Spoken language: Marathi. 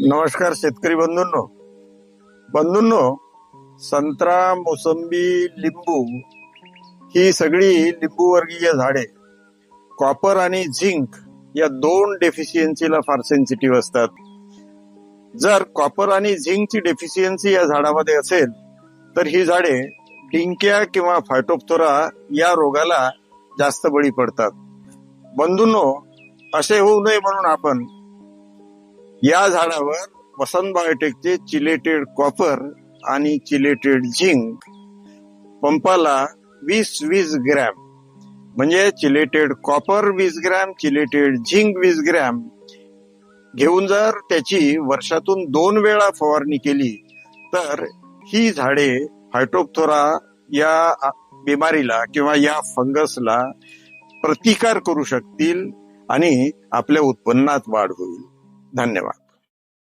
नमस्कार शेतकरी बंधूंनो. बंधूंनो संत्रा मोसंबी लिंबू ही सगळी लिंबू वर्गीय झाडे कॉपर आणि झिंक या दोन डेफिशियन्सीला फार सेन्सिटिव्ह असतात. जर कॉपर आणि झिंकची डेफिशियन्सी या झाडामध्ये असेल तर ही झाडे डिंक्या किंवा फायटोप्थोरा या रोगाला जास्त बळी पडतात. बंधूंनो असे होऊ नये म्हणून आपण या झाडावर वसंत बायोटेकचे चिलेटेड कॉपर आणि चिलेटेड झिंक पंपाला वीस वीस ग्रॅम. म्हणजे चिलेटेड कॉपर वीस ग्रॅम चिलेटेड झिंक वीस ग्रॅम. घेऊन जर त्याची वर्षातून दोन वेळा फवारणी केली तर ही झाडे फायटोप्थोरा या बिमारीला किंवा या फंगसला प्रतिकार करू शकतील आणि आपल्या उत्पन्नात वाढ होईल. धन्यवाद